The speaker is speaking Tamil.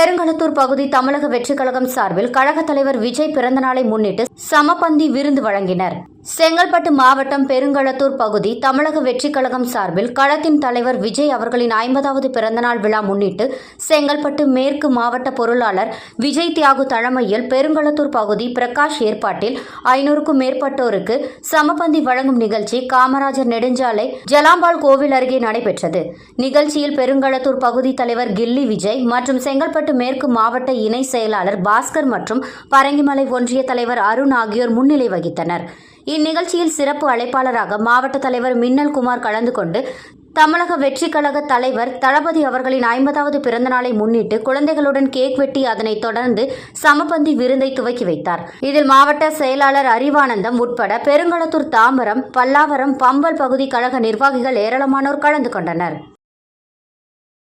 பெருங்களத்தூர் பகுதி தமிழக வெற்றிக் கழகம் சார்பில் கழக தலைவர் விஜய் பிறந்தநாளை முன்னிட்டு சமபந்தி விருந்து வழங்கினர். செங்கல்பட்டு மாவட்டம் பெருங்களத்தூர் பகுதி தமிழக வெற்றிக் கழகம் சார்பில் களத்தின் தலைவர் விஜய் அவர்களின் ஐம்பதாவது பிறந்தநாள் விழா முன்னிட்டு செங்கல்பட்டு மேற்கு மாவட்ட பொருளாளர் விஜய் தியாகு தலைமையில் பெருங்களத்தூர் பகுதி பிரகாஷ் ஏற்பாட்டில் ஐநூறுக்கும் மேற்பட்டோருக்கு சமபந்தி வழங்கும் நிகழ்ச்சி காமராஜர் நெடுஞ்சாலை ஜலாம்பாள் கோவில் அருகே நடைபெற்றது. நிகழ்ச்சியில் பெருங்களத்தூர் பகுதி தலைவர் கில்லி விஜய் மற்றும் செங்கல்பட்டு மேற்கு மாவட்ட இணை செயலாளர் பாஸ்கர் மற்றும் பரங்கிமலை ஒன்றிய தலைவர் அருண் ஆகியோர் முன்னிலை வகித்தனர். இந்நிகழ்ச்சியில் சிறப்பு அழைப்பாளராக மாவட்ட தலைவர் மின்னல் குமார் கலந்து கொண்டு தமிழக வெற்றி கழக தலைவர் தளபதி அவர்களின் ஐம்பதாவது பிறந்தநாளை முன்னிட்டு குழந்தைகளுடன் கேக் வெட்டி அதனைத் தொடர்ந்து சமபந்தி விருந்தை துவக்கி வைத்தார். இதில் மாவட்ட செயலாளர் அறிவானந்தம் உட்பட பெருங்களத்தூர் தாம்பரம் பல்லாவரம் பம்பல் பகுதி கழக நிர்வாகிகள் ஏராளமானோர் கலந்து கொண்டனர்.